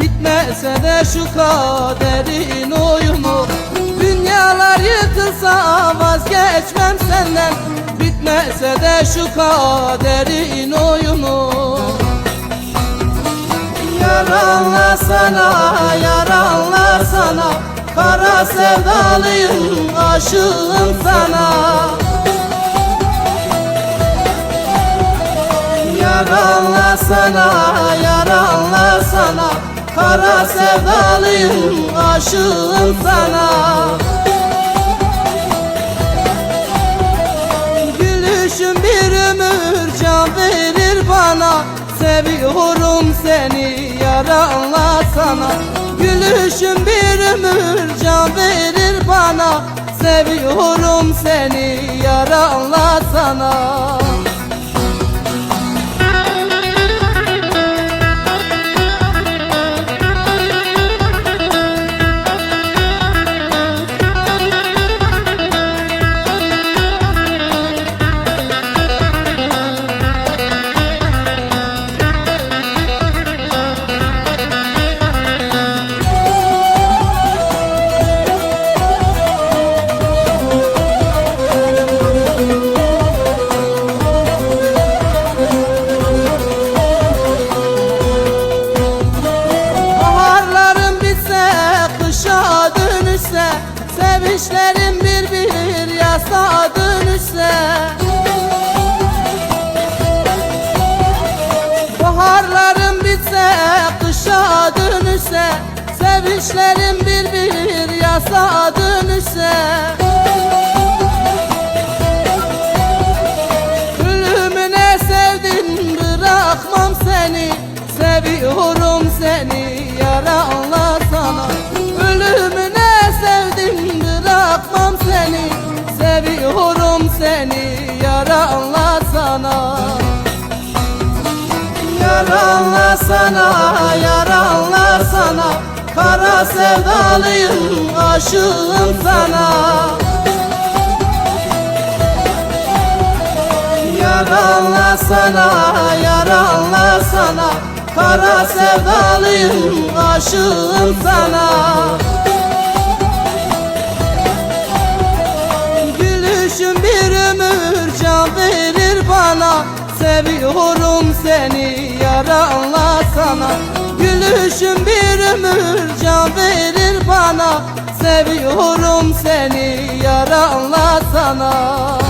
Bitmese de şu kaderin oyunu. Dünyalar yıkılsa vazgeçmem senden. Bitmese de şu kaderin oyunu. Yaranla sana, yaranla sana. Kara sevdalıyım, aşığım sana. Yaranla sana, yaranla sana Kara sevdalıyım, aşığım sana. Gülüşün bir ömür can verir bana. Seviyorum seni yaranla sana. Gülüşün bir ömür can verir bana. Seviyorum seni yaranla sana Sevinçlerim bir bir yasa dönüşse. Baharlarım bitse, kışa dönüşse. Sevinçlerim bir bir yasa dönüşse. Ölümüne sevdim bırakmam seni. Seviyorum seni yaranla sana. Ölümüne Yaranla sana, yaranla sana. Kara sevdalıyım, aşığım sana. Yaranla sana, yaranla sana. Kara sevdalıyım, aşığım sana. Gülüşün bir ömür can verir bana. Seviyorum seni yaranla sana Gülüşün bir ömür can verir bana. Seviyorum seni yaranla sana